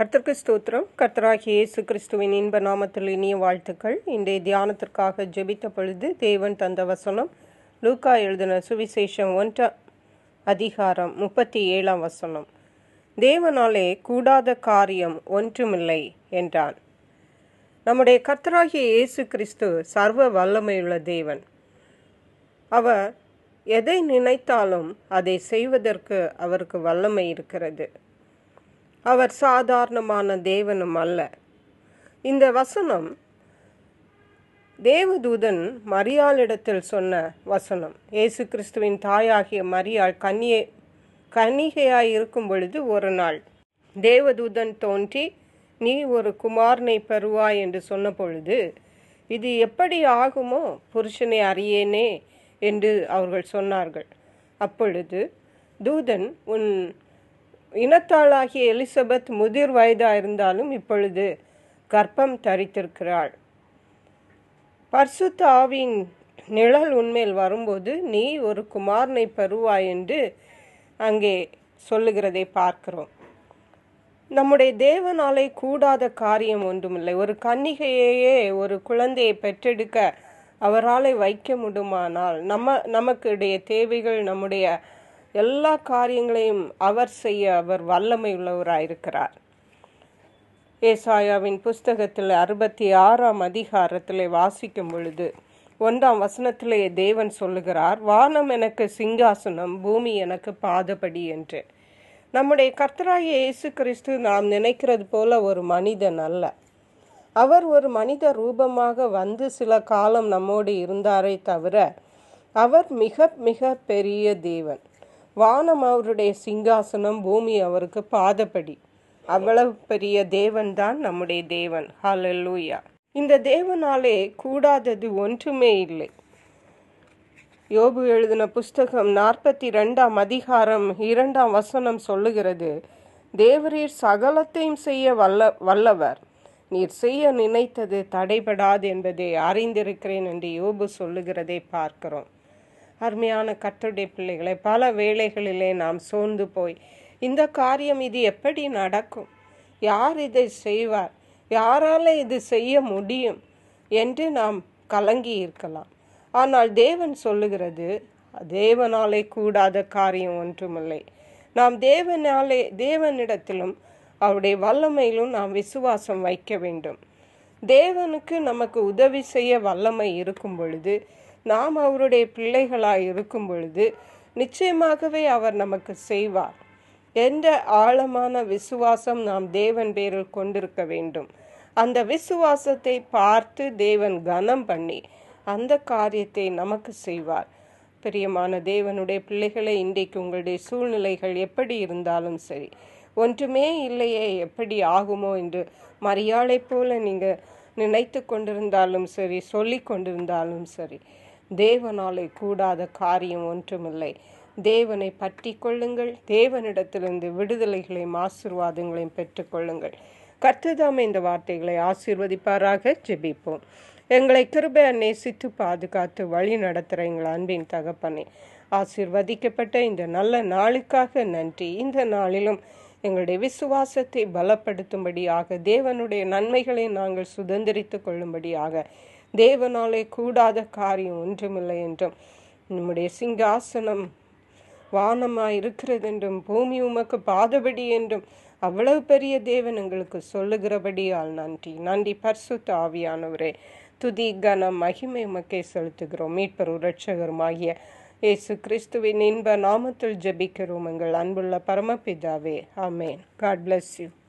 கர்த்தர்க்கு ஸ்தோத்திரம். கர்த்தராகிய இயேசு கிறிஸ்துவின் இன்ப நாமத்தில் இனிய வாழ்த்துக்கள். இன்றைய தியானத்திற்காக ஜெபித்த பொழுது தேவன் தந்த வசனம் லூக்கா எழுதின சுவிசேஷம் ஒன்ற அதிகாரம் முப்பத்தி ஏழாம் வசனம். தேவனாலே கூடாத காரியம் ஒன்றுமில்லை என்றான். நம்முடைய கர்த்தராகிய இயேசு கிறிஸ்து சர்வ வல்லமையுள்ள தேவன். அவர் எதை நினைத்தாலும் அதை செய்வதற்கு அவருக்கு வல்லமை இருக்கிறது. அவர் சாதாரணமான தேவனும் அல்ல. இந்த வசனம் தேவதூதன் மரியாளிடத்தில் சொன்ன வசனம். இயேசு கிறிஸ்துவின் தாயாகிய மரியாள் கன்னியே கன்னிகையாய் இருக்கும் பொழுது ஒரு நாள் தேவதூதன் தோன்றி நீ ஒரு குமாரனை பெறுவாய் என்று சொன்ன பொழுது இது எப்படி ஆகுமோ? புருஷனை அறியேனே என்று அவர்கள் சொன்னார்கள். அப்பொழுது தூதன் உன் இனத்தாளாகிய எலிசபெத் முதிர் வயதாக இருந்தாலும் இப்பொழுது கர்ப்பம் தரித்திருக்கிறாள். பர்சுத்த ஆவியின் நிழல் உண்மையில் வரும்போது நீ ஒரு குமாரனை பெறுவாய் என்று அங்கே சொல்லுகிறதை பார்க்கிறோம். நம்முடைய தேவனாலே கூடாத காரியம் ஒன்றுமில்லை. ஒரு கன்னிகையையே ஒரு குழந்தையை பெற்றெடுக்க அவரால் வைக்க முடியுமானால் நம்ம நமக்குடைய தேவைகள் நம்முடைய எல்லா காரியங்களையும் அவர் செய்ய அவர் வல்லமை உள்ளவராயிருக்கிறார் ஏசாயாவின் புஸ்தகத்தில் அறுபத்தி ஆறாம் அதிகாரத்தில் வாசிக்கும் பொழுது ஒன்றாம் வசனத்திலே தேவன் சொல்லுகிறார் வானம் எனக்கு சிங்காசனம் பூமி எனக்கு பாதபடி என்று. நம்முடைய கர்த்தராய இயேசு கிறிஸ்து நாம் நினைக்கிறது போல ஒரு மனிதன் அல்ல. அவர் ஒரு மனித ரூபமாக வந்து சில காலம் நம்மோடு இருந்தாரே தவிர அவர் மிக மிக பெரிய தேவன். வானம் அவருடைய சிங்காசனம் பூமி அவருக்கு பாதப்படி அவ்வளவு பெரிய தேவன் தான் நம்முடைய தேவன். ஹalleluya இந்த தேவனாலே கூடாதது ஒன்றுமே இல்லை. யோபு எழுதின புஸ்தகம் நாற்பத்தி ரெண்டாம் அதிகாரம் இரண்டாம் வசனம் சொல்லுகிறது தேவரீர் சகலத்தையும் செய்ய வல்ல வல்லவர். நீர் செய்ய நினைத்தது தடைபடாது என்பதை அறிந்திருக்கிறேன் என்று யோபு சொல்லுகிறதை பார்க்கிறோம். அருமையான கத்தருடைய பிள்ளைகளை பல வேளைகளிலே நாம் சோர்ந்து போய் இந்த காரியம் இது எப்படி நடக்கும்? யார் இதை செய்வார்? யாரால இது செய்ய முடியும்? என்று நாம் கலங்கி இருக்கலாம். ஆனால் தேவன் சொல்லுகிறது தேவனாலே கூடாத காரியம் ஒன்றுமில்லை. நாம் தேவனாலே தேவனிடத்திலும் அவருடைய வல்லமையிலும் நாம் விசுவாசம் வைக்க வேண்டும். தேவனுக்கு நமக்கு உதவி செய்ய வல்லமை இருக்கும் பொழுது நாம் அவருடைய பிள்ளைகளாய் இருக்கும் பொழுது நிச்சயமாகவே அவர் நமக்கு செய்வார். என்ற ஆழமான விசுவாசம் நாம் தேவன் பேரில் கொண்டிருக்க வேண்டும். அந்த விசுவாசத்தை பார்த்து தேவன் கனம் பண்ணி அந்த காரியத்தை நமக்கு செய்வார். பிரியமான தேவனுடைய பிள்ளைகளை இன்றைக்கு உங்களுடைய சூழ்நிலைகள் எப்படி இருந்தாலும் சரி ஒன்றுமே இல்லையே எப்படி ஆகுமோ என்று மரியாதை போல நீங்கள் நினைத்து கொண்டிருந்தாலும் சரி சொல்லி கொண்டிருந்தாலும் சரி தேவனாலே கூடாத காரியம் ஒன்றுமில்லை. தேவனை பற்றி கொள்ளுங்கள். தேவனிடத்திலிருந்து விடுதலைகளையும் ஆசிர்வாதங்களையும் பெற்றுக்கொள்ளுங்கள் கர்த்ததாமே இந்த வார்த்தைகளை ஆசீர்வதிப்பாராக. ஜெபிப்போம். எங்களை கிருபை நேசித்து பாதுகாத்து வழி நடத்துகிற எங்கள் அன்பின் தகப்பனே ஆசிர்வதிக்கப்பட்ட இந்த நல்ல நாளுக்காக நன்றி. இந்த நாளிலும் எங்களுடைய விசுவாசத்தை பலப்படுத்தும்படியாக தேவனுடைய நன்மைகளை நாங்கள் சுதந்திரித்து கொள்ளும்படியாக தேவனாலே கூடாத காரியம் ஒன்றுமில்லை என்றும் நம்முடைய சிங்காசனம் வானமாய் இருக்கிறது என்றும் பூமி உமக்கு பாதபடி என்றும் அவ்வளவு பெரிய தேவன் எங்களுக்கு சொல்லுகிறபடியால் நன்றி. நன்றி பர்சுத்த ஆவியானவரே. துதி கன மகிமை உமக்கே செலுத்துகிறோம். மீட்பர் உரட்சகருமாகிய இயேசு கிறிஸ்துவின் இன்ப நாமத்தில் ஜெபிக்கிறோம் எங்கள் அன்புள்ள பரமபிதாவே. ஆமேன். God bless you